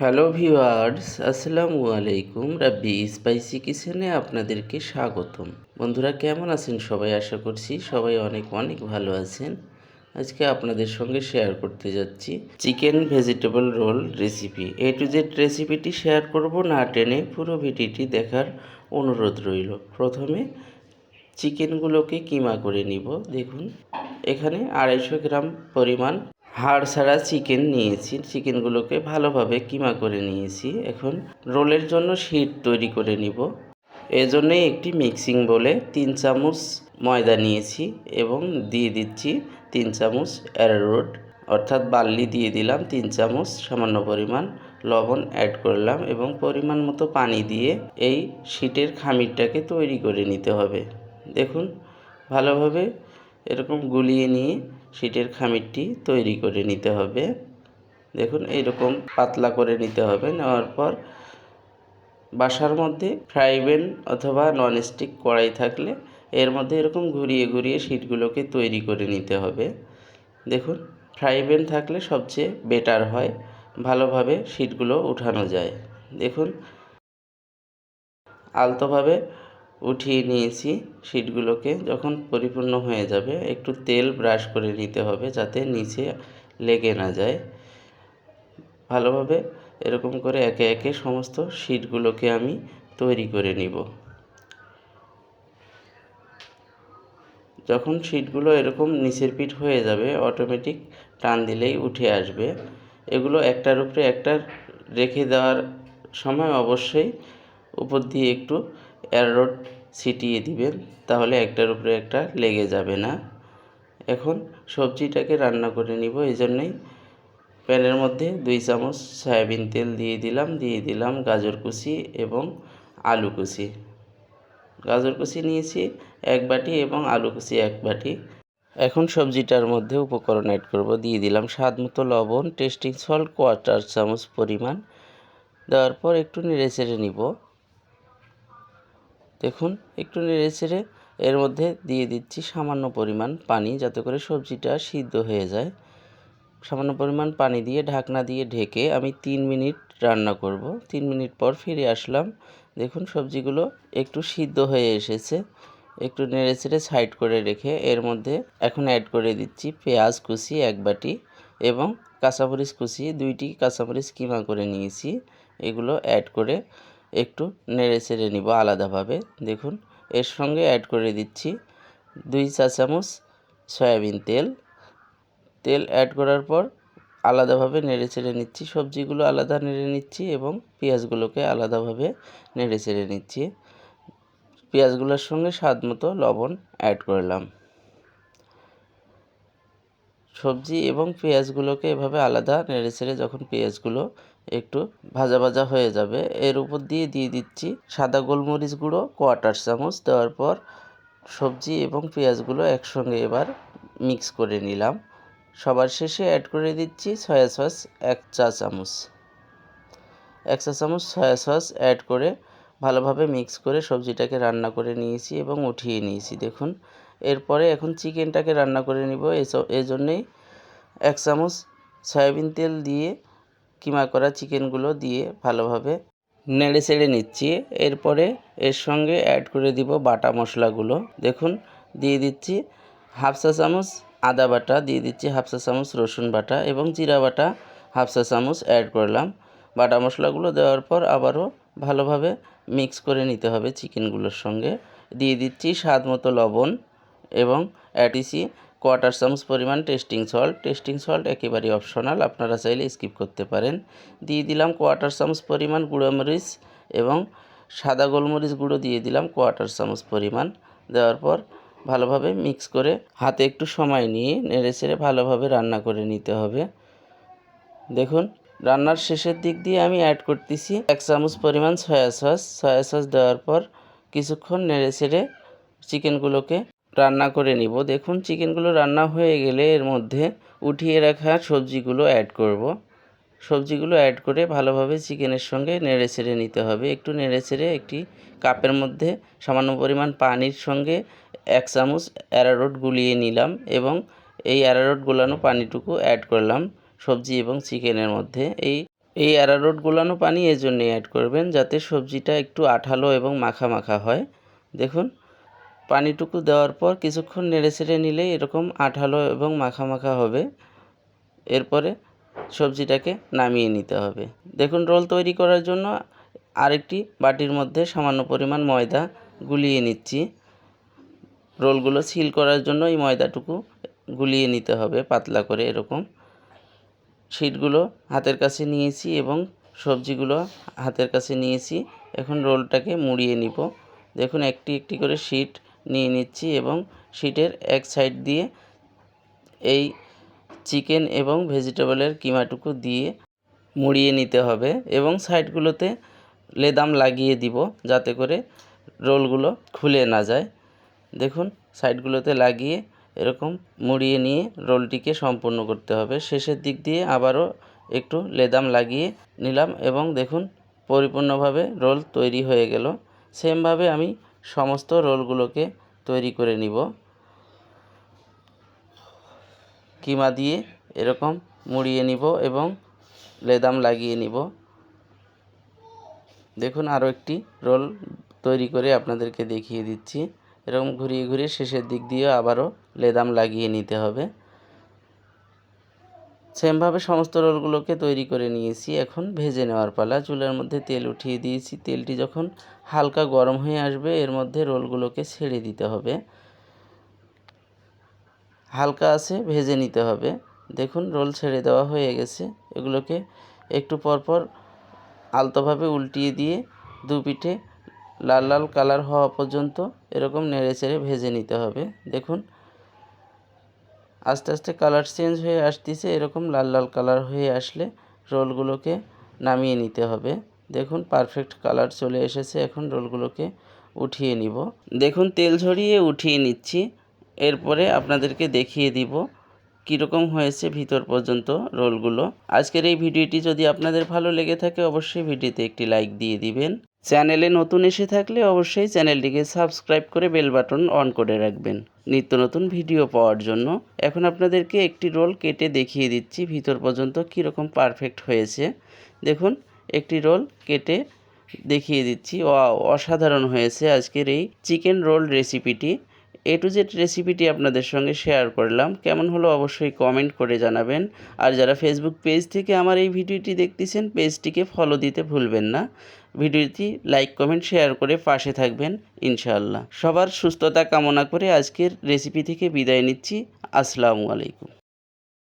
Hello viewers, আসসালামু আলাইকুম। রাব্বি spicy কিচেনে আপনাদেরকে স্বাগতম। বন্ধুরা, কেমন আছেন সবাই? আশা করছি সবাই অনেক অনেক ভালো আছেন। আজকে আপনাদের সঙ্গে শেয়ার করতে যাচ্ছি chicken vegetable roll recipe A to Z রেসিপিটি শেয়ার করব না টেনে পুরো ভিডিওটি দেখার অনুরোধ রইল। প্রথমে চিকেনগুলোকে কিমা করে নিব। দেখুন, এখানে আড়াইশো গ্রাম পরিমাণ হাড় ছাড়া চিকেন নিয়েছি। চিকেনগুলোকে ভালোভাবে কিমা করে নিয়েছি। এখন রোলের জন্য শীট তৈরি করে নিব। এজন্যই একটি মিক্সিং বলে তিন চামচ ময়দা নিয়েছি এবং দিয়ে দিচ্ছি তিন চামচ অ্যারারুট অর্থাৎ বার্লি দিয়ে দিলাম তিন চামচ সামান্য পরিমাণ লবণ অ্যাড করলাম এবং পরিমাণ মতো পানি দিয়ে এই শীটের খামিরটাকে তৈরি করে নিতে হবে। দেখুন, ভালোভাবে এরকম গুলিয়ে নিয়ে শীটের খামিরটি তৈরি করে নিতে হবে। দেখুন, এইরকম পাতলা করে নিতে হবে। নেওয়ার পর বাসার মধ্যে ফ্রাই প্যান অথবা ননস্টিক কড়াই থাকলে এর মধ্যে এরকম ঘুরিয়ে ঘুরিয়ে শীটগুলোকে তৈরি করে নিতে হবে। দেখুন, ফ্রাই প্যান থাকলে সবচেয়ে বেটার হয়। ভালোভাবে শীটগুলো উঠানো যায়। দেখুন, আলতোভাবে উঠিয়ে নিয়েছি শীটগুলোকে যখন পরিপূর্ণ হয়ে যাবে, একটু তেল ব্রাশ করে নিতে হবে যাতে নিচে লেগে না যায়। ভালোভাবে এরকম করে একে একে সমস্ত শীটগুলোকে আমি তৈরি করে নিব। যখন শীটগুলো এরকম নিচের পিঠ হয়ে যাবে অটোমেটিক টান দিলেই উঠে আসবে। এগুলো একটার উপরে একটা রেখে দেওয়ার সময় অবশ্যই উপর দিয়ে একটু অ্যারোড ছিটিয়ে দিবেন, তাহলে একটার উপরে একটা লেগে যাবে না। এখন সবজিটাকে রান্না করে নিব এই জন্যই প্যানের মধ্যে দুই চামচ সয়াবিন তেল দিয়ে দিলাম দিয়ে দিলাম গাজর কুচি এবং আলু কুচি। গাজর কুচি নিয়েছি এক বাটি এবং আলু কুচি এক বাটি। এখন সবজিটার মধ্যে উপকরণ অ্যাড করব, দিয়ে দিলাম স্বাদ মতো লবণ টেস্টিং সল্ট কোয়ার্টার চামচ পরিমাণ। দেওয়ার পর একটু নেড়ে চেড়ে নিব। দেখুন, একটু নেড়ে চেড়ে এর মধ্যে দিয়ে দিচ্ছি সামান্য পরিমাণ পানি যাতে করে সবজিটা সিদ্ধ হয়ে যায়। সামান্য পরিমাণ পানি দিয়ে ঢাকনা দিয়ে ঢেকে আমি তিন মিনিট রান্না করব। তিন মিনিট পর ফিরে আসলাম। দেখুন, সবজিগুলো একটু সিদ্ধ হয়ে এসেছে। একটু নেড়ে চেড়ে সাইড করে রেখে এর মধ্যে এখন অ্যাড করে দিচ্ছি পেঁয়াজ কুচি এক বাটি এবং কাঁচামরিচ কুচি। দুইটি কাঁচামরিচ কিমা করে নিয়েছি। এগুলো অ্যাড করে একটু নেড়ে চেড়ে নিব আলাদাভাবে। দেখুন, এর সঙ্গে অ্যাড করে দিচ্ছি দুই চা চামচ সয়াবিন তেল। তেল অ্যাড করার পর আলাদাভাবে নেড়ে চেড়ে নিচ্ছি, সবজিগুলো আলাদা নেড়ে নিচ্ছি এবং পেঁয়াজগুলোকে আলাদাভাবে নেড়ে চেড়ে নিচ্ছি। পেঁয়াজগুলোর সঙ্গে স্বাদ মতো লবণ অ্যাড করলাম। সবজি এবং পেঁয়াজগুলোকে এভাবে আলাদা নেড়ে ছেড়ে যখন পেঁয়াজগুলো একটু ভাজা ভাজা হয়ে যাবে, এর উপর দিয়ে দিয়ে দিচ্ছি সাদা গোলমরিচ গুঁড়ো, কোয়াটার চামচ। দেওয়ার পর সবজি এবং পেঁয়াজগুলো একসঙ্গে এবার মিক্স করে নিলাম। সবার শেষে অ্যাড করে দিচ্ছি সয়া সস এক চা চামচ। এক চা চামচ সয়া সস অ্যাড করে ভালোভাবে মিক্স করে সবজিটাকে রান্না করে নিয়েছি এবং উঠিয়ে নিয়েছি। দেখুন এরপরে এখন চিকেনটাকে রান্না করে নিব। এই জন্যেই এক চামচ সয়াবিন তেল দিয়ে কিমা করা চিকেনগুলো দিয়ে ভালোভাবে নেড়ে চেড়ে নিচ্ছি। এরপরে এর সঙ্গে অ্যাড করে দিব বাটা মশলাগুলো। দেখুন, দিয়ে দিচ্ছি হাফ চা চামচ আদা বাটা, দিয়ে দিচ্ছি হাফ চা চামচ রসুন বাটা এবং জিরা বাটা হাফ চা চামচ অ্যাড করলাম। বাটা মশলাগুলো দেওয়ার পর আবারও ভালোভাবে মিক্স করে নিতে হবে চিকেনগুলোর সঙ্গে। দিয়ে দিচ্ছি স্বাদ মতো লবণ। এবং অ্যাডিসি কোয়ার্টার চামচ পরিমাণ টেস্টিং সল্ট টেস্টিং সল্ট একেবারেই অপশনাল আপনারা চাইলে স্কিপ করতে পারেন। দিয়ে দিলাম কোয়ার্টার চামচ পরিমাণ গুঁড়োমরিচ এবং সাদা গোলমরিচ গুঁড়ো দিয়ে দিলাম কোয়ার্টার চামচ পরিমাণ। দেওয়ার পর ভালোভাবে মিক্স করে হাতে একটু সময় নিয়ে নেড়ে চেড়ে ভালোভাবে রান্না করে নিতে হবে। দেখুন, রান্নার শেষের দিক দিয়ে আমি অ্যাড করতেছি এক চামচ পরিমাণ সয়া সস সয়া সস দেওয়ার পর কিছুক্ষণ নেড়ে চেড়ে চিকেনগুলোকে রান্না করে নিব। দেখুন চিকেনগুলো রান্না হয়ে গেলে এর মধ্যে উঠিয়ে রাখা সবজিগুলো অ্যাড করব। সবজিগুলো অ্যাড করে ভালোভাবে চিকেনের সঙ্গে নেড়ে ছেড়ে নিতে হবে। একটু নেড়ে ছেড়ে একটি কাপের মধ্যে সামান্য পরিমাণ পানির সঙ্গে এক চামচ অ্যারারোট গুলিয়ে নিলাম এবং এই অ্যারারোট গোলানো পানিটুকু অ্যাড করলাম সবজি এবং চিকেনের মধ্যে। এই এই অ্যারারোট গোলানো পানি এই জন্যই অ্যাড করবেন যাতে সবজিটা একটু আঠালো এবং মাখা মাখা হয়। দেখুন পানিটুকু দেওয়ার পর কিছুক্ষণ নেড়ে ছেড়ে নিলে এরকম আঠালো এবং মাখা মাখা হবে। এরপরে সবজিটাকে নামিয়ে নিতে হবে। দেখুন, রোল তৈরি করার জন্য আরেকটি বাটির মধ্যে সামান্য পরিমাণ ময়দা গুলিয়ে নিচ্ছি। রোলগুলো সিল করার জন্য এই ময়দাটুকু গুলিয়ে নিতে হবে পাতলা করে এরকম। শিটগুলো হাতের কাছে নিয়েছি এবং সবজিগুলো হাতের কাছে নিয়েছি। এখন রোলটাকে মুড়িয়ে নিব। দেখুন, একটি একটি করে শিট নিয়ে নিচ্ছি এবং শিটের এক সাইড দিয়ে এই চিকেন এবং ভেজিটেবলের কিমাটুকু দিয়ে মুড়িয়ে নিতে হবে এবং সাইডগুলোতে লেদাম লাগিয়ে দিব যাতে করে রোলগুলো খুলে না যায়। দেখুন, সাইডগুলোতে লাগিয়ে এরকম মুড়িয়ে নিয়ে রোলটিকে সম্পূর্ণ করতে হবে। শেষের দিক দিয়ে আবারও একটু লেদাম লাগিয়ে নিলাম এবং দেখুন, পরিপূর্ণভাবে রোল তৈরি হয়ে গেল। সেমভাবে আমি সমস্ত রোলগুলোকে তৈরি করে নিব। কিমা দিয়ে এরকম মুড়িয়ে নিব এবং লেদাম লাগিয়ে নিব। দেখুন আরও একটি রোল তৈরি করে আপনাদেরকে দেখিয়ে দিচ্ছি। এরকম ঘুরিয়ে ঘুরিয়ে শেষের দিক দিয়ে আবারও লেদাম লাগিয়ে নিতে হবে। সেমভাবে সমস্ত রোলগুলোকে তৈরি করে নিয়েছি। এখন ভেজে নেওয়ার পালা। চুলার মধ্যে তেল উঠিয়ে দিয়েছি। তেলটি যখন হালকা গরম হয়ে আসবে, এর মধ্যে রোলগুলোকে ছেড়ে দিতে হবে। হালকা আছে, ভেজে নিতে হবে। দেখুন, রোল ছেড়ে দেওয়া হয়ে গেছে। এগুলোকে একটু পরপর আলতোভাবে উল্টিয়ে দিয়ে দু পিঠে লাল লাল কালার হওয়া পর্যন্ত এরকম নেড়ে চেড়ে ভেজে নিতে হবে। দেখুন আস্তে আস্তে কালার চেঞ্জ হয়ে আসতেছে, এরকম লাল লাল কালার হয়ে আসলে রোলগুলোকে নামিয়ে নিতে হবে। দেখুন পারফেক্ট কালার চলে এসেছে, এখন রোলগুলোকে উঠিয়ে নিব। দেখুন, তেল ঝরিয়ে উঠিয়ে নিচ্ছি। এরপরে আপনাদেরকে দেখিয়ে দিব কীরকম হয়েছে ভিতর পর্যন্ত রোলগুলো আজকের এই ভিডিওটি যদি আপনাদের ভালো লেগে থাকে, অবশ্যই ভিডিওতে একটি লাইক দিয়ে দিবেন। চ্যানেলে নতুন এসে থাকলে অবশ্যই চ্যানেলটিকে সাবস্ক্রাইব করে বেল বাটন অন করে রাখবেন। নিত্য নতুন ভিডিও পাওয়ার জন্য এখন আপনাদেরকে একটি রোল কেটে দেখিয়ে দিচ্ছি, ভিতর পর্যন্ত কীরকম পারফেক্ট হয়েছে। দেখুন, একটি রোল কেটে দেখিয়ে দিচ্ছি। অসাধারণ হয়েছে আজকের এই চিকেন রোল রেসিপিটি। এ টু জেড রেসিপিটি আপনাদের সঙ্গে শেয়ার করলাম। কেমন হলো অবশ্যই কমেন্ট করে জানাবেন। আর যারা ফেসবুক পেজ থেকে আমার এই ভিডিওটি দেখতেছেন পেজটিকে ফলো দিতে ভুলবেন না। ভিডিওটি লাইক কমেন্ট শেয়ার করে পাশে থাকবেন, ইনশাআল্লাহ। সবার সুস্থতা কামনা করে আজকের রেসিপি থেকে বিদায় নিচ্ছি। আসসালামু আলাইকুম।